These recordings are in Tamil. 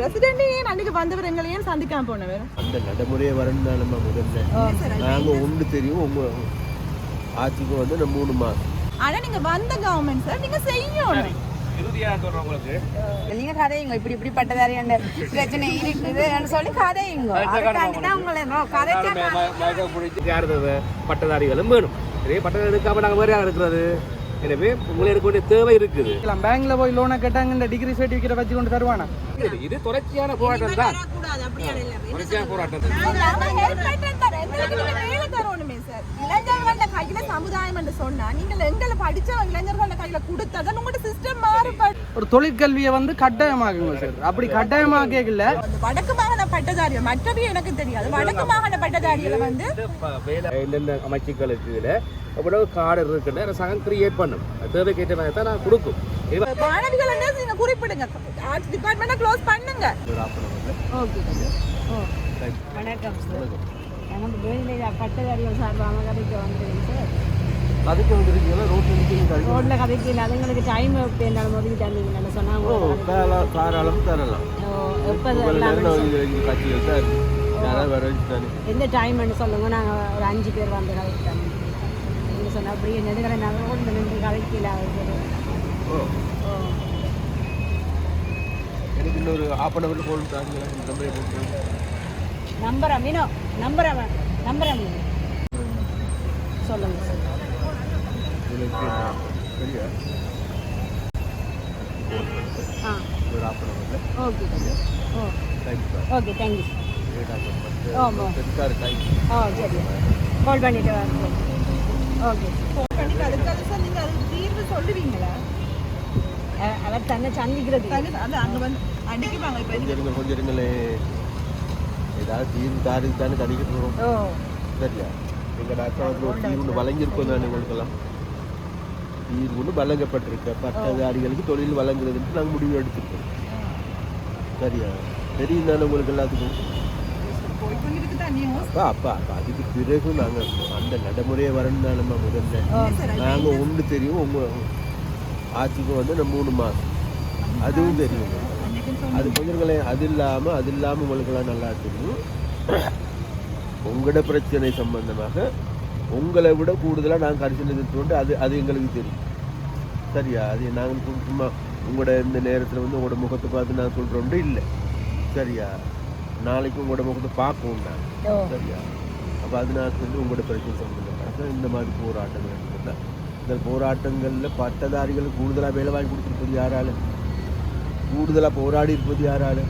பிரசிடென்ட் ஏன் அன்னைக்கு வந்தவர் எங்களை ஏன் சந்திக்காம போனவர். அந்த நடைமுறையை வரணும் நம்ம முதல்ல. நாங்கள் ஒன்று தெரியும் உங்க ஆட்சிக்கு வந்து நம்ம மூணு மாதம் ஆனா நீங்க வந்த கவர்மெண்ட் சார் நீங்க செய்யணும். நீங்க கதையுங்க இப்படி இப்படி பட்டதாரியான பிரச்சனை சொல்லி கதையுங்க. பட்டதாரிகளும் வேணும். இதே பட்டதாரி எடுக்காம நாங்கள் வேறையாக இருக்கிறது? எனவே உங்களை எடுக்க வேண்டிய தேவை இருக்குது. பேங்க்ல போய் லோனை கேட்டாங்க இந்த டிகிரி சர்டிஃபிகேட் வச்சு கொண்டு தருவானா? இது- தொடர்ச்சியான போராட்டம் தான். தொடர்ச்சியான போராட்டம் கையில சமுதாயம் என்று சொன்னா நீங்கள் எங்களை படிச்ச இளைஞர்களோட கையில கொடுத்தாதான் உங்களோட சிஸ்டம் மாறுபடும். ஒரு தொழிற்கல்வியை வந்து கட்டாயமாக்குங்க சார். அப்படி கட்டாயமாக்கல அந்த வடக்கு மாகாண பட்டதாரிகள் மற்றவை எனக்கு தெரியாது. வடக்கு மாகாண பட்டதாரிகளை வந்து அமைச்சுக்களுக்கு கீழே எவ்வளவு கார்டு இருக்குன்னு அரசாங்கம் கிரியேட் பண்ணும். தேவைக்கேற்ற மாதிரி தான் நான் கொடுக்கும். மாணவிகள் என்ன நீங்க குறிப்பிடுங்க. ஆர்ட்ஸ் டிபார்ட்மெண்ட்டை க்ளோஸ் பண்ணுங்க. ஓகே வணக்கம் சார் நமக்கு வேலையில் பட்டதாரிகள் சார்பாக கதைக்கு வந்துருங்க சார் அதுக்கு வந்துருக்கீங்களா? ரோட்டில் நிற்கிறீங்க ரோட்ல கதைக்கு இல்லை. அதுங்களுக்கு டைம் எப்போ என்னால் ஒதுக்கி தந்தீங்கன்னு ஓ சொன்னாங்க தாராளம் தரலாம். எப்போ எந்த டைம்னு சொல்லுங்க. நாங்கள் ஒரு அஞ்சு பேர் வந்து கதைக்கு தந்தோம் நீங்கள் சொன்ன அப்படியே நெடுக்கலை நாங்கள் ரோட்டில் நின்று கதைக்கல ஓ. எனக்கு இன்னொரு ஹாஃப் அன் ஹவரில் ஃபோன் நம்பரை போட்டு நம்பரா மீனோ நம்பரா நம்பரா மீனோ சொல்லுங்க எனக்கு சரியா? ஒரு ஹாஃப் அன் ஹவரில் okay oh. Thank you okay thank you sir ஆமா. சார் தேங்க்யூ ஓ சரி. கால் பண்ணிட்டு வரேன் ஓகே. ஃபோன் பண்ணி அதுக்காக சார் நீங்க அதுக்கு தீர்வு சொல்லுவீங்களா? அ- அவர் தன்னை சந்திக்கிறது. தனி- அது அங்க வந்து அடிக்குவாங்க இப்ப கொஞ்சம் கொஞ்சம் இருங்களே ஏதாவது தீர்வு தானே சரியா? எங்கள் அக்கௌண்ட்டில் ஒரு தீர்வு வழங்கியிருக்கோம் தானே உங்களுக்கெல்லாம். தீர்வுன்னு வழங்கப்பட்டிருக்க. பட்டதாரிகளுக்கு தொழில் வழங்குறதுன்ட்டு நாங்கள் முடிவு எடுத்துருக்கோம். சரியா? தெரியும் தானே உங்களுக்கு எல்லாத்துக்கும் போய் கொண்டிருக்கு தான் நியூஸ் அப்பா அப்பா அப்பா அதுக்கு பிறகு நாங்கள் அந்த நடைமுறையை வரணும் தானேம்மா முதல்ல நாங்கள் ஒன்று தெரியும் உங்கள் ஆட்சிக்கு வந்து நம்ம மூணு மாதம் அதுவும் தெரியும். அது கொஞ்சங்களே அது இல்லாமல் அது இல்லாமல் உங்களுக்கெல்லாம் நல்லா தெரியும். உங்களோட பிரச்சனை சம்பந்தமாக உங்களை விட கூடுதலாக நாங்கள் கரிசனை எடுத்துக்கொண்டு அது அது எங்களுக்கு தெரியும். சரியா? அது நாங்கள் சும்~ சும்மா உங்களோட இந்த நேரத்தில் வந்து உங்களோட முகத்தை பார்த்து நான் சொல்கிறோம்ட்டு இல்லை. சரியா? நாளைக்கு உங்களோட முகத்தை ஓ. சரியா? அப்போ அதனால வந்து உங்களோட பிரச்சனை சம்பந்தமாக இந்த மாதிரி போராட்டங்கள் இந்த போராட்டங்களில் பட்டதாரிகளுக்கு கூடுதலாக வேலை வாங்கி கொடுத்துருப்பது யாரால? கூடுதலாக போராடி இருப்பது யாரால?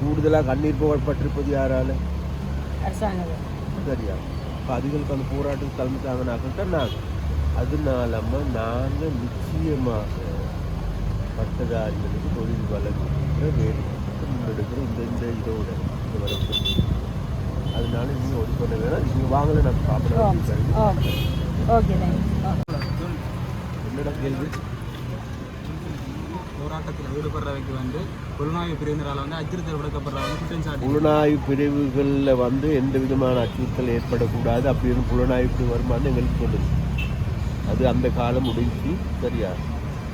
கூடுதலாக கண்ணீர் போகப்பட்டிருப்பது யாரால? சரியா? அப்போ அதுகளுக்கு அந்த போராட்டம் தலைமை தாங்கினாக்கிட்ட நாங்கள் அதனாலம்மா நாங்கள் நிச்சயமாக பட்டதாரிகளுக்கு தொழில் வழங்குகிற வேலை முன்னெடுக்கிற இந்த இந்த இதோட இந்த வரப்பு. அதனால நீங்கள் ஒடி பண்ண வேணாம். நீங்கள் வாங்கலை நான் ஓ சாப்பிட ஓகே ஓகே தேங்க்யூ என்னடா கேள்வி? போராட்டத்தில் ஈடுபடுறவைக்கு வந்து புலனாய்வு பிரிவினரால் வந்து அச்சுறுத்தல் விடுக்கப்படுறாங்க குற்றம் சாட்டி. புலனாய்வு பிரிவுகளில் வந்து எந்த விதமான அச்சுறுத்தல் ஏற்படக்கூடாது. அப்படின்னு புலனாய்வு பிரிவு வருமானு எங்களுக்கு சொல்லுது அது அந்த காலம் முடிஞ்சு சரியா?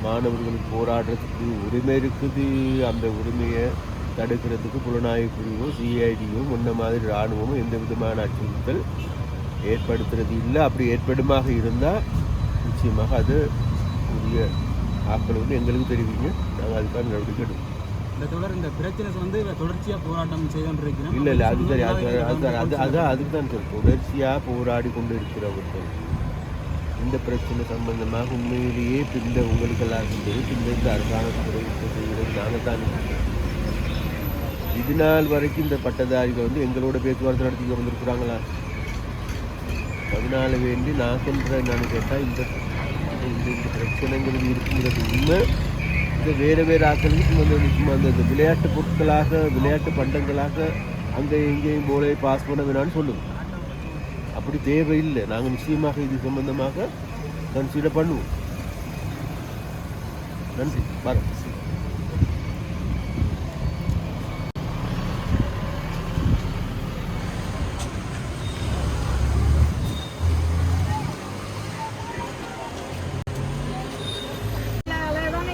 மாணவர்களுக்கு போராடுறதுக்கு உரிமை இருக்குது. அந்த உரிமையை தடுக்கிறதுக்கு புலனாய்வு பிரிவும் சிஐடியும் முன்ன மாதிரி இராணுவமும் எந்த விதமான அச்சுறுத்தல் ஏற்படுத்துறது இல்லை. அப்படி ஏற்படுமாக இருந்தால் நிச்சயமாக அது உரிய ஆக்கள் வந்து எங்களுக்கு தெரிவிங்க. நாங்கள் அதுக்கான நடவடிக்கை எடுப்போம். இந்த தொடர் இந்த பிரச்சனை வந்து தொடர்ச்சியாக போராட்டம் செய்து இருக்கிறோம் இல்ல இல்ல அது சரி அது அது அது அதான் அதுக்கு தான் சொல்றேன் தொடர்ச்சியாக போராடி கொண்டு இருக்கிறவர்கள் இந்த பிரச்சனை சம்பந்தமாக உண்மையிலேயே பிந்த உங்களுக்கு எல்லாம் இருந்தது பிந்த இந்த அரசாங்கத்துறை நாங்கள் தான். இது நாள் வரைக்கும் இந்த பட்டதாரிகள் வந்து எங்களோட பேச்சுவார்த்தை நடத்தி வந்திருக்கிறாங்களா? அதனால வேண்டி நான் சொல்கிறேன் என்னன்னு கேட்டால் இந்த இந்த இந்த பிரச்சனைங்கிறது இருக்குங்கிறது உண்மை. இந்த வேறு வேறு ஆட்களுக்கு சும்மா அந்த அந்த விளையாட்டு பொருட்களாக விளையாட்டு பண்டங்களாக அங்கே எங்கேயும் போலே பாஸ் பண்ண வேணாம்னு சொல்லுவோம் அப்படி தேவையில்லை. நாங்கள் நிச்சயமாக இது சம்பந்தமாக கன்சிடர் பண்ணுவோம். நன்றி. வரோம்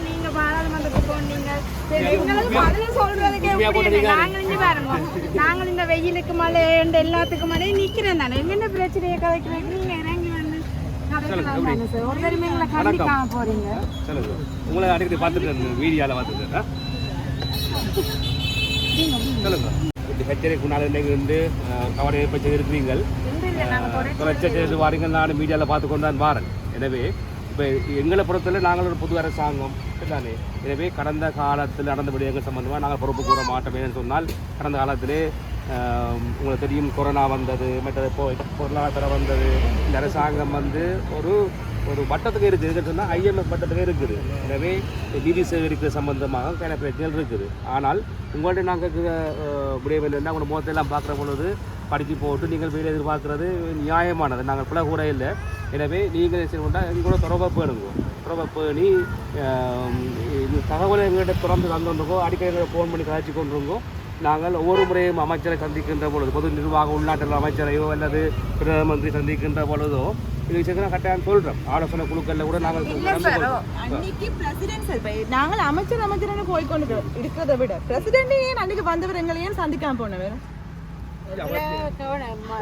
நீங்க பாராளுமன்றத்துக்கு போனீங்க எங்களுக்கு பதில் சொல்றதுக்கே தனியா போட்டு அப்படி இல்லை. நீங்க நாங்கள் இந்த வெயிலுக்கு மழை இந்த எல்லாத்துக்கும் மழை. நிக்கிறேன் தானே. என்ன பிரச்சனையை கதைக்கிறதுக்கு நீங்க இறங்கி வந்து உங்களை அடிக்கடி பார்த்துட்டு வீடியோவில் பார்த்துட்டு சொல்லுங்க. முன்னால் இன்னைக்கு வந்து கவலை ஏற்பட்டு இருக்கிறீர்கள். தொலைச்சது வாரீங்க நான் மீடியாவில் பார்த்து கொண்டு தான் வாரேன். எனவே இப்போ எங்களை பொறுத்தவரை நாங்கள் ஒரு புது அரசாங்கம் தானே எனவே கடந்த காலத்தில் நடந்த விடயங்கள் சம்பந்தமாக நாங்கள் பொறுப்பு கூற மாட்டோம் ஏன்னு சொன்னால் கடந்த காலத்திலே உங்களுக்கு தெரியும் கொரோனா வந்தது மற்றது இப்போ பொருளாதாரம் வந்தது இந்த அரசாங்கம் வந்து ஒரு ஒரு வட்டத்துக்கு இருக்குது. எதுன்னு சொன்னால் ஐஎம்எஃப் வட்டத்துக்கு இருக்குது. எனவே நிதி சேகரிப்பு சம்பந்தமாக சில பிரச்சனைகள் இருக்குது. ஆனால் உங்கள்கிட்ட நாங்கள் விடயம் என்னென்னா உங்களோட முகத்தையெல்லாம் பார்க்குற பொழுது படித்து போட்டு நீங்கள் வேலை எதிர்பார்க்குறது நியாயமானது. நாங்கள் பிள்ளை கூட இல்லை. எனவே நீங்கள் செய்யணும்னா எங்களோட தொடர்பாக பேணுங்க தொடர்பாக ஆஹ், இந்த தகவலை எங்கள்கிட்ட தொடர்ந்து தந்துருங்கோ அடிக்கடி எங்களை ஃபோன் பண்ணி கதைச்சி கொண்டிருங்கோ நாங்கள் ஒவ்வொரு முறையும் அமைச்சரை சந்திக்கின்ற பொழுது பொது நிர்வாக உள்நாட்டு அமைச்சரையோ அல்லது பிரதம மந்திரி சந்திக்கின்ற பொழுதோ இது விஷயத்தை கட்டாயம் சொல்கிறோம் ஆலோசனை குழுக்களில் கூட நாங்கள் நாங்கள் அமைச்சர் அமைச்சர்னு போய் கொண்டு இருக்கிறத விட பிரசிடென்ட் ஏன் அன்னைக்கு வந்தவர் எங்களை ஏன் சந்திக்காம போனவர்?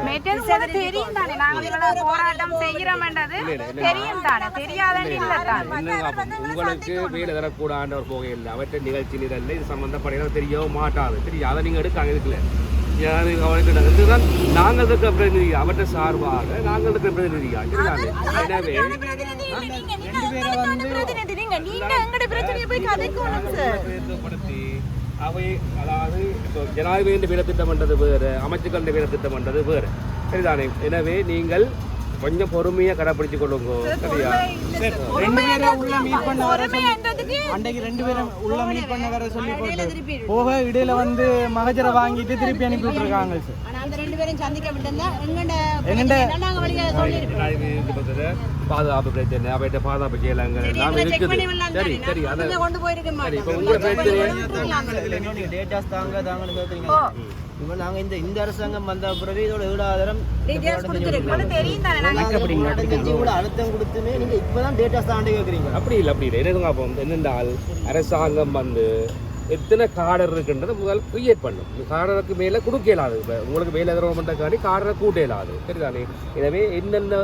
மெட்டல் உங்களுக்கு தெரியும் தானே நாங்கள் போராட்டம் செய்கிறோம்ன்றது தெரியும் தானே தெரியாதன்னு இல்லை தானே? என்னங்க அப்போ உங்களுக்கு வேலை தரக்கூடாத ஒரு போகை இல்லை அவற்றை நிகழ்ச்சி நிரல்ல இது சம்மந்தப்படையில தெரியவும் மாட்டாது. தெரியும். அதை நீங்கள் எடுக்காங்க நாங்கள் இதுதான் நாங்கள் இருக்கிற பிரதிநிதி. அவற்றை சார்பாக நாங்கள் இருக்கிற பிரதிநிதியா சரிதானே எனவே பிரதிநிதி. நீங்க நீங்க எங்கட பிரச்சனையை போய் கதைக்கணும் சார் பிரயோகப்படுத்தி அவை அதாவது இப்போ ஜனாதிபதி வேலை திட்டம் என்றது வேறு அமைச்சர்கள் வேலை திட்டம் என்றது வேறு. சரிதானே? எனவே நீங்கள் கொஞ்சம் பொறுமையா கடைப்பிடிச்சு கொள்ளுங்க சரியா? ரெண்டு பேரை உள்ள மீட் பண்ண வர அன்றைக்கு ரெண்டு பேரும் உள்ள மீட் பண்ண வர சொல்லி போட்டு போக இடையில வந்து மகஜரை வாங்கிட்டு திருப்பி அனுப்பி விட்டுருக்காங்க பேரும் பாதுகாப்பு பிரச்சனை அவர்கிட்ட பாதுகாப்பு செய்யலாங்க எல்லாம் இருக்குது. சரி சரி அதை கொண்டு போயிருக்க சரி இப்போ நாங்கள் இந்த இந்த அரசாங்கம் வந்த பிறகு இதோட ஈடாதாரம் இவ்வளோ அழுத்தம் கொடுத்துமே நீங்கள் இப்போ தான் டேட்டாஸ் தாண்டி கேட்குறீங்க அப்படி இல்லை அப்படி இல்லை என்னங்க அப்போ என்னென்றால் அரசாங்கம் வந்து எத்தனை கார்டர் இருக்குன்றதை முதல் கிரியேட் பண்ணும். கார்டருக்கு மேலே கொடுக்க இயலாது இப்போ உங்களுக்கு வேலை தரம் பண்ணுறதுக்காண்டி கார்டரை கூட்ட இயலாது சரிதானே? எனவே என்னென்ன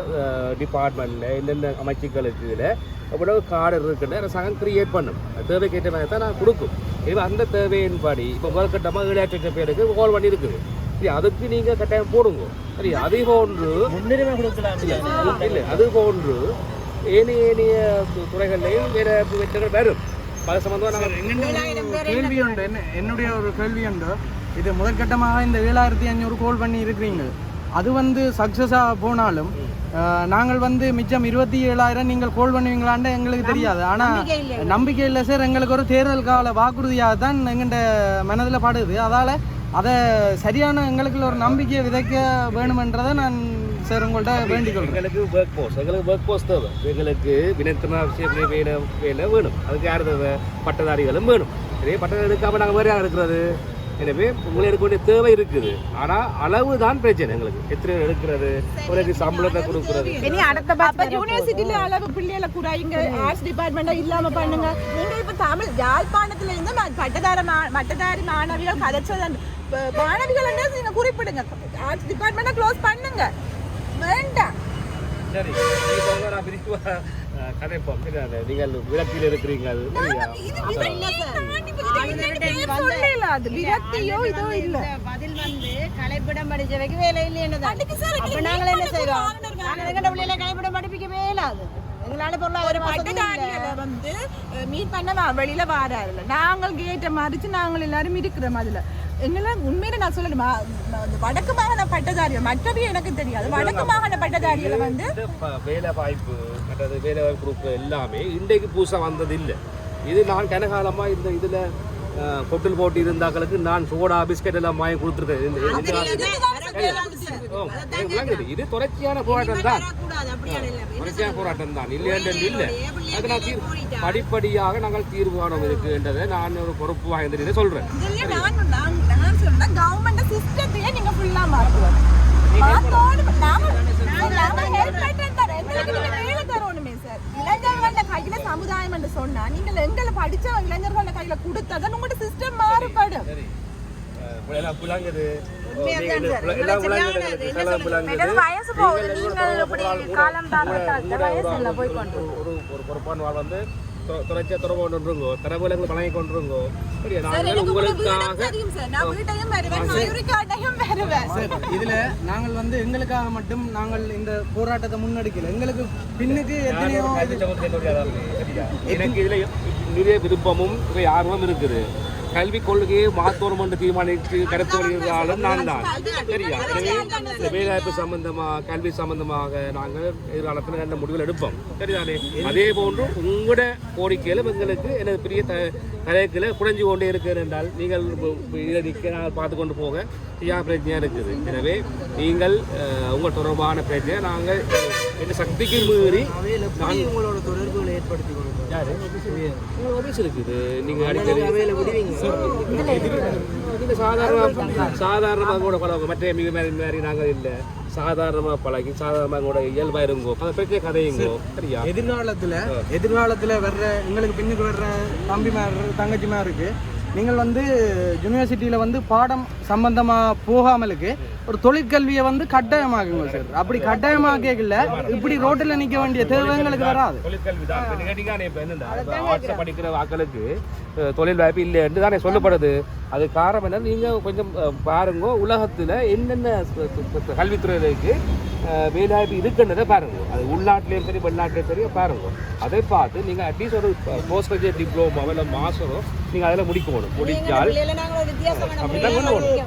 டிபார்ட்மெண்ட்டில் என்னென்ன அமைச்சுக்களுக்கு இதில் எவ்வளவு கார்டர் இருக்குன்னு அரசாங்கம் கிரியேட் பண்ணும். தேவைக்கேற்ற மாதிரி தான் நான் கொடுக்கும். எனவே அந்த தேவையின்படி இப்போ முதற்கட்டமாக ஏழாயிரத்தி லட்சம் பேருக்கு கால் பண்ணி இருக்குது. சரி அதுக்கு நீங்கள் கட்டாயம் போடுங்க. சரி அதே போன்று முன்னுரிமை கொடுக்கலாம். இல்லை அது போன்று ஏனைய ஏனைய துறைகள்லையும் வேற வெற்றிகள் வரும். அது சம்பந்தமாக கேள்வி உண்டு? என்ன என்னுடைய ஒரு கேள்வி உண்டு. இது முதற்கட்டமாக இந்த ஏழாயிரத்தி ஐநூறு கோல் பண்ணி இருக்கிறீங்க. அது வந்து சக்ஸஸாக போனாலும் நாங்கள் வந்து மிச்சம் இருபத்தி ஏழாயிரம் நீங்கள் கோல் பண்ணுவீங்களான்னு எங்களுக்கு தெரியாது. ஆனால் நம்பிக்கை இல்லை சார். எங்களுக்கு ஒரு தேர்தல் கால வாக்குறுதியாக தான் எங்கள்கிட்ட மனதில் படுது. அதால் அதை சரியான எங்களுக்கு ஒரு நம்பிக்கையை விதைக்க வேணுமென்றதை நான் சார் உங்கள்கிட்ட வேண்டிக் கொள்கிறேன் எங்களுக்கு ஒர்க் போஸ்ட் எங்களுக்கு ஒர்க் போஸ்ட் தேவை. எங்களுக்கு வினத்தன விஷயத்துல வேலை வேலை வேணும் அதுக்கு யார் தேவை? பட்டதாரிகளும் வேணும். இதே பட்டதாரி எடுக்காம நாங்கள் வேறு யார் இருக்கிறது? எனவே உங்களை எடுக்க வேண்டிய தேவை இருக்குது. ஆனால் அளவு தான் பிரச்சனை எங்களுக்கு. எத்தனை எடுக்கிறது? உங்களுக்கு சம்பளத்தை கொடுக்கறது. இனி அடுத்த அப்ப பத்து யூனிவர்சிட்டில அளவு பிள்ளைகளை குறாயிங்க ஆர்ட்ஸ் டிபார்ட்மெண்ட் இல்லாம பண்ணுங்க. நீங்க இப்ப தமிழ் யாழ்ப்பாணத்துல இருந்து பட்டதார மா- பட்டதாரி மாணவிகள் கதைச்சது ப- மாணவிகள் என்ன நீங்க குறிப்பிடுங்க. ஆர்ட்ஸ் டிபார்ட்மெண்ட்டை க்ளோஸ் பண்ணுங்க. வேண்டாம். சரி இப்போ வந்து நான் பிரித்து கதைப்போம்? நீங்கள் விளக்கில் இருக்கிறீங்க அது. விரக்தியோ இதோ இல்ல. பதில் வந்து கலைப்பிடம் படிச்சவைக்கு வேலை இல்லைன்னு அப்ப நாங்கள் என்ன கலைப்பிடம் படிப்பிக்கவே எங்களால பொருளாதார வந்து மீட் பண்ண வெளியில வாராருல. நாங்கள் கேட்ட மறிச்சு நாங்கள் எல்லாரும் இருக்கிறோம் அதுல எங்களை உண்மையில நான் சொல்லணுமா வடக்கு மாகாண பட்டதாரிகள் மற்றவை எனக்கு தெரியாது. வடக்கு மாகாண பட்டதாரிகளை வந்து வேலை வாய்ப்பு மற்றது வேலை வாய்ப்பு கொடுப்பு எல்லாமே இன்றைக்கு புதுசாக வந்தது இல்லை இது நான் கனகாலமாக இந்த இதில் கொட்டில் போட்டு இருந்தாக்களுக்கு நான் சோடா பிஸ்கட் எல்லாம் வாங்கி கொடுத்துருக்கேன். இது தொடர்ச்சியான போராட்டம் தான். தொடர்ச்சியான போராட்டம் தான். இல்லை. இல்லை அது நான் தீர் படிப்படியாக நாங்கள் தீர்வு காணும் இருக்குன்றதை நான் ஒரு பொறுப்பு வாய்ந்த நான் சொல்றேன் கவர்மெண்ட் சிஸ்டத்தையே நீங்க ஃபுல்லா இளைஞர்கள கையில சமுதாயம் என்று சொன்னா நீங்க எங்களை படிச்ச இளைஞர்கள கையில கொடுத்தாதான் உங்களோட சிஸ்டம் மாறுபடும். எல்லாம் ஒரு பொறுப்பான வாழ் வந்து துறைச்சா துறவு கொண்டுருங்கோ. தரவுகளை வழங்கி கொண்டுருங்கோ. இதுல நாங்கள் வந்து எங்களுக்காக மட்டும் நாங்கள் இந்த போராட்டத்தை முன்னெடுக்கல. எங்களுக்கு பின்னுக்கு எத்தனையோ? எனக்கு இதுல நிறைய விருப்பமும் ஆர்வம் இருக்குது. கல்வி கொள்கையை மாத்தோணும் என்று தீர்மானித்து கருத்து வருகிறாலும் நான் தான் சரியா எனவே வேலைவாய்ப்பு சம்பந்தமாக கல்வி சம்பந்தமாக நாங்கள் எதிர்காலத்தில் நல்ல முடிவுகள் எடுப்போம். சரிதானே? அதே போன்று உங்களோட கோரிக்கையிலும் எங்களுக்கு எனது பெரிய த தலைகளை குறைஞ்சு கொண்டே இருக்கிறது என்றால் நீங்கள் இதை நிற்க நாங்கள் பார்த்து கொண்டு போக செய்யா பிரச்சனையாக இருக்குது எனவே நீங்கள் உங்கள் தொடர்பான பிரச்சனையை நாங்கள் எங்கள் சக்திக்கு மீறி உங்களோட தொடர்புகளை ஏற்படுத்தி கொடுக்கணும் யாரு ஆஃபீஸ் இருக்குது நீங்கள் அடிக்கடி இது சாதாரணமாக சாதாரணமாக கூட பழகும். மற்ற மிக மாதிரி நாங்கள் இல்லை. சாதாரணமாக பழகி சாதாரணமாக கூட இயல்பாக இருங்கோ. அதை பற்றி கதையுங்கோ. சரியா? எதிர்காலத்துல எதிர்காலத்துல வர்ற எங்களுக்கு பின்னுக்கு வர்ற தம்பிமார் தங்கச்சிமாருக்கு நீங்கள் வந்து யூனிவர்சிட்டியில் வந்து பாடம் சம்பந்தமாக போகாமலுக்கு ஒரு தொழிற்கல்வியை வந்து கட்டாயமாக்குங்க சார் அப்படி கட்டாயமாக்கல இப்படி ரோட்டில் நிற்க வேண்டிய தேவை எங்களுக்கு வராது. தொழிற்கல்வி படிக்கிற வாக்களுக்கு தொழில் வாய்ப்பு இல்லை என்று தானே சொல்லப்படுது. அது காரணம் என்ன நீங்கள் கொஞ்சம் பாருங்க உலகத்தில் என்னென்ன கல்வித்துறைகளுக்கு வேலைவாய்ப்பு இருக்குன்றதை பாருங்க. அது உள்நாட்டிலையும் சரி வெளிநாட்டிலையும் சரி பாருங்க. அதை பார்த்து நீங்கள் அட்லீஸ்ட் ஒரு போஸ்ட் கிராஜுவேட் டிப்ளமோ இல்லை மாஸ்டரோ நீங்கள் அதில் முடிக்கணும் வரணும்.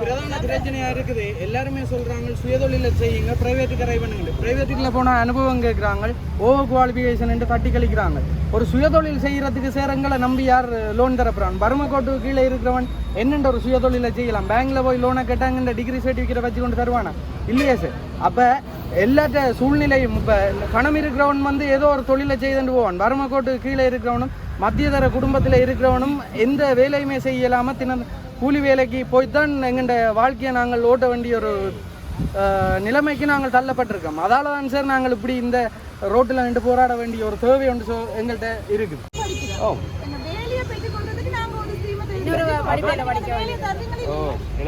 பிரதான பிரச்சனையா இருக்குது. எல்லாருமே சொல்றாங்க சுயதொழில செய்யுங்க பிரைவேட்டுக்கு ட்ரை பண்ணுங்க. பிரைவேட்டுக்குள்ள போன அனுபவம் கேட்குறாங்க ஓவர் குவாலிஃபிகேஷன் தட்டி கழிக்கிறாங்க. ஒரு சுயதொழில் செய்யறதுக்கு சேரங்களை நம்பி யார் லோன் தரப்புறான்? பர்ம கோட்டு கீழே இருக்கிறவன் என்னென்ற ஒரு சுயதொழிலை செய்யலாம்? பேங்க்ல போய் லோனை கேட்டாங்க டிகிரி சர்டிஃபிகேட் வச்சு கொண்டு தருவானா? இல்லையா சார் அப்ப எல்லாத்த சூழ்நிலையும் இப்போ பணம் இருக்கிறவன் வந்து ஏதோ ஒரு தொழிலை செய்துட்டு போவான். பர்ம கோட்டு கீழே இருக்கிறவனும் மத்தியதர குடும்பத்தில் இருக்கிறவனும் எந்த வேலையுமே செய்யலாம தின கூலி வேலைக்கு போய்த்தான் எங்கள்ட வாழ்க்கையை நாங்கள் ஓட்ட வேண்டிய ஒரு நிலைமைக்கு நாங்கள் தள்ளப்பட்டிருக்கோம். அதால தான் சார் நாங்கள் இப்படி இந்த ரோட்டில் நின்று போராட வேண்டிய ஒரு தேவை ஒன்று சொ- எங்கள்கிட்ட இருக்குது. ஓ.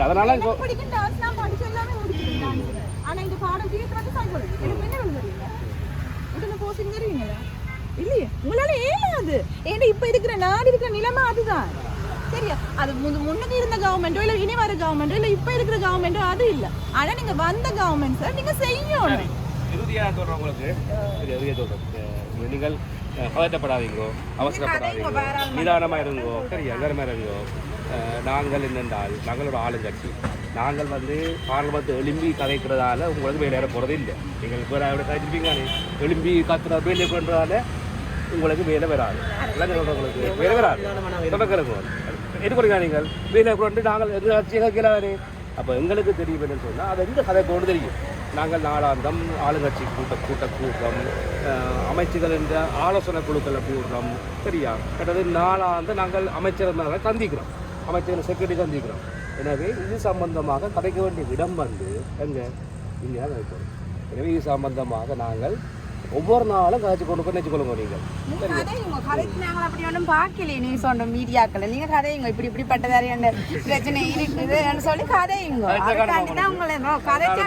அதனால ஆனா இந்த பாடம் தீர்க்கிறது எனக்கு என்ன உடனே இல்லையே? உங்களால ஏலாது ஏன்னா இப்ப இருக்கிற நாடு இருக்கிற நிலைமை அதுதான். சரியா? அது முன் முன்னுக்கு இருந்த கவர்மெண்டோ இல்ல இனி வர கவர்மெண்டோ இல்ல இப்ப இருக்கிற கவர்மெண்டோ அது இல்ல. ஆனா நீங்க வந்த கவர்மெண்ட் சார் நீங்க செய்யணும். இறுதியாக உங்களுக்கு. நீங்கள் பதட்டப்படாதீங்கோ அவசரப்படாதீங்கோ நிதானமாக இருங்கோ. சரியா நிதானமாக இருங்கோ. நாங்கள் என்னென்றால் நாங்களோட ஆளுங்கட்சி. நாங்கள் வந்து பார்லமெண்ட் எழும்பி கதைக்கிறதால உங்களுக்கு வேலையேற போகிறது இல்லை நீங்கள் எப்படி கதைச்சிருப்பீங்க எழும்பி கத்துற வேலை பண்ணுறதால உங்களுக்கு வேலை வராது. எல்லாம் சொல்கிறவங்களுக்கு வேலை வராது. தொடக்கிறது எது பண்ணுங்க நீங்கள்? வேலை கொண்டு நாங்கள் எதிர்கட்சியாக கீழே அப்போ எங்களுக்கு தெரியும் என்னன்னு சொன்னால் அது எந்த கதை கொண்டு தெரியும். நாங்கள் நாளாந்தம் ஆளுங்கட்சி கூட்ட கூட்ட கூட்டம் அமைச்சர்கள் என்ற ஆலோசனை குழுக்களை கூடுறோம் சரியா? கிட்டத்தட்ட நாளாந்து நாங்கள் அமைச்சர் சந்திக்கிறோம். அமைச்சர் செக்ரட்டரி சந்திக்கிறோம். எனவே இது சம்பந்தமாக கதைக்க வேண்டிய இடம் வந்து எங்கே? இங்கே தான் எனவே இது சம்பந்தமாக நாங்கள் ஒவ்வொரு நாளும் கதைச்சு கொண்டு போய் நினச்சிக்கொள்ளுங்க நீங்கள். கதையுங்க. கதைக்கு நாங்கள் அப்படி ஒன்றும் பார்க்கலையே. நீ சொன்ன மீடியாக்கள். நீங்க கதையுங்க. இப்படி இப்படி பட்டதாரி பிரச்சனை இருக்குதுன்னு சொல்லி கதையுங்க. அதுக்காண்டி தான் உங்களை கதைச்சா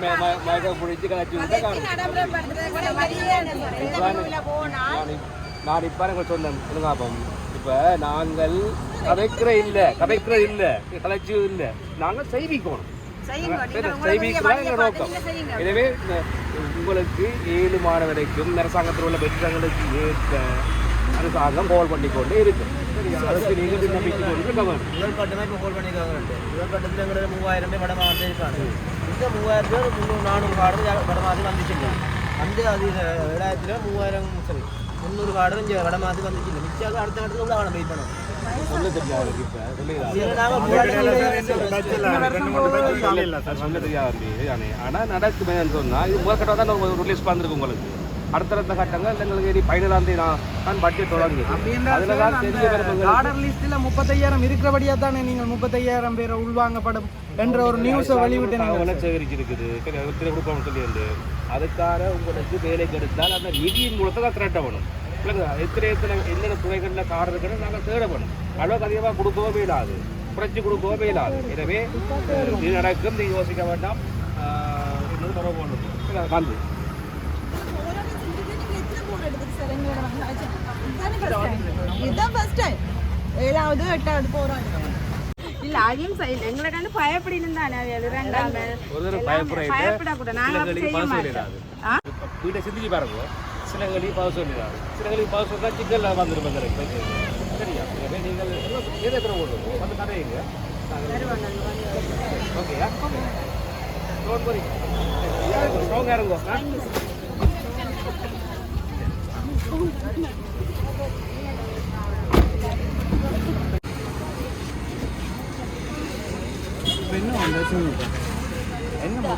நான் இப்- நான் இப்போ உங்களுக்கு சொன்னேன். முருகாப்பம் இப்போ நாங்கள் கதைக்கிற இல்லை. கதைக்கிற இல்லை. கதைச்சு இல்லை. நாங்கள் செய்விக்கணும். செய்விக்கிறதா எங்கள் நோக்கம். எனவே உங்களுக்கு ஏழு மாதம் அரசாங்கத்தில் உள்ள பெற்றங்களுக்கு ஏற்ற அரசாங்கம் கோல் பண்ணி கொண்டு இருக்கு. சரியா? அதுக்கு நீங்கள் நம்பிக்கை கொண்டு இருக்க வேண்டும் முதல் கட்டமாக இப்போ கோல் பண்ணிக்காங்க முதல் கட்டத்தில் எங்களோட மூவாயிரம் பேர் வடமாவட்டம் இருக்காங்க. இந்த மூவாயிரம் பேர் முந்நூறு நானூறு கார்டு வடமாதி வந்துச்சுங்க. அந்த அது ஏழாயிரத்துல மூவாயிரம் சரி முந்நூறு கார்டு இங்கே வடமாதி வந்துச்சுங்க. மிச்சம் அடுத்த கட்டத்தில் உள்ள அவனை வெயிட் பண்ணுவோம் சொல்ல தெரியாது இப்போ சொல்ல தெரியாது தானே ஆனால் நடக்குமேன்னு சொன்னால் இது முதல் கட்டம் தான் ஒரு ரிலீஸ் பண்ணிருக்கு உங்களுக்கு அடுத்தடுத்த கட்டங்கள் எங்களுக்கு இனி பதினேழாம் தேதி நான் நான் பட்ஜெட் தொடங்குது அதில் தான் தெரிய வரும் ஆர்டர் லிஸ்ட்டில் முப்பத்தையாயிரம் இருக்கிறபடியா தானே நீங்கள் முப்பத்தையாயிரம் பேரை உள்வாங்கப்படும் என்ற ஒரு நியூஸை வெளிவிட்டு தகவலை சேகரிச்சிருக்குது கொடுப்போம்னு சொல்லி வந்து அதுக்காக உங்களுக்கு வேலைக்கு எடுத்தால் அந்த நிதியின் மூலத்தை தான் திரட்ட வேணும் இல்லைங்க எத்தனை எத்தனை என்னென்ன துறைகளில் கார் இருக்குன்னு நாங்கள் தேட வேணும் அளவுக்கு அதிகமாக கொடுக்கவும் இல்லாது. குறைச்சி கொடுக்கவே இயலாது எனவே இது நடக்கும் நீ யோசிக்க வேண்டாம். தடவை போடணும் இல்லை, வந்து இதுதான் ஃபர்ஸ்ட் டைம் ஏழாவது எட்டாவது போறோம் இல்ல அதையும் செய்யல கண்டு தானே அது பயப்படக்கூடாது. நாங்க செய்ய மாட்டோம்? வீட்டை சிந்திச்சு பாருங்க. சிலங்களுக்கு பவுசு இல்லாது சிலங்களுக்கு பவுசு இருந்தால் சிக்கலில் வந்துருப்பாங்க சரியா? எனவே நீங்கள் ஏதோ பேர் ஓடுவோம் வந்து கதையுங்க ஓகேயா டோன்ட் வரி ஸ்ட்ராங்காக இருங்கோ? என்ன என்ன